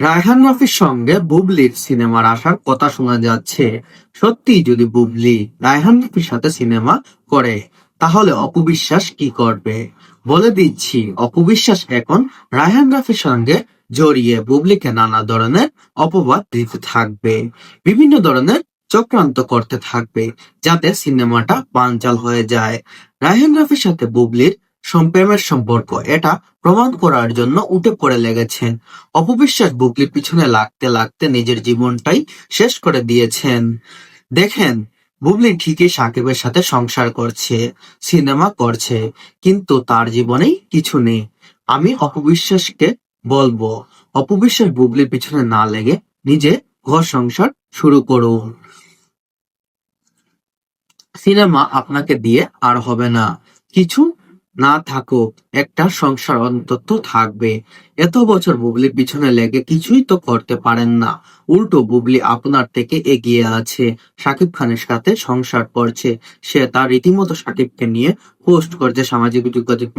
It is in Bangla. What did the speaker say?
রায়হান রফির সঙ্গে বুবলির সিনেমার আসার কথা শোনা যাচ্ছে। সত্যি যদি বুবলি রায়হান রফির সাথে সিনেমা করে, তাহলে অপবিশ্বাস কি করবে? বলে দিচ্ছি, অপবিশ্বাস এখন রায়হান রাফির সঙ্গে জড়িয়ে বুবলিকে নানা ধরনের অপবাদ দিতে থাকবে, বিভিন্ন ধরনের চক্রান্ত করতে থাকবে, যাতে সিনেমাটা বানচাল হয়ে যায়। রায়হান রাফির সাথে বুবলির প্রেমের সম্পর্ক। এটা প্রমাণ করার জন্য উঠে পড়ে লেগেছেন অপবিশ্বাস বুবলির পিছনে লাগতে লাগতে নিজের জীবনটাই শেষ করে দিয়েছেন। দেখেন, বুবলি ঠিকই সাকিবের সাথে সংসার করছে, সিনেমা করছে, কিন্তু তার জীবনেই কিছু নেই। আমি অপবিশ্বাসকে বলব, অপবিশ্বাস বুবলির পিছনে না লেগে নিজে ঘর সংসার শুরু করুন। সিনেমা আপনাকে দিয়ে আর হবে না। কিছু না থাকুক, একটা সংসার অন্তত থাকবে। এত বছর বুবলির পিছনে লেগে কিছুই তো করতে পারেন না। উল্টো বুবলি আপনার থেকে এগিয়ে আছে। সাকিব খানের সাথে সংসার করছে। সে তার রীতিমতো সাকিবকে নিয়ে পোস্ট করছে সামাজিক যোগাযোগ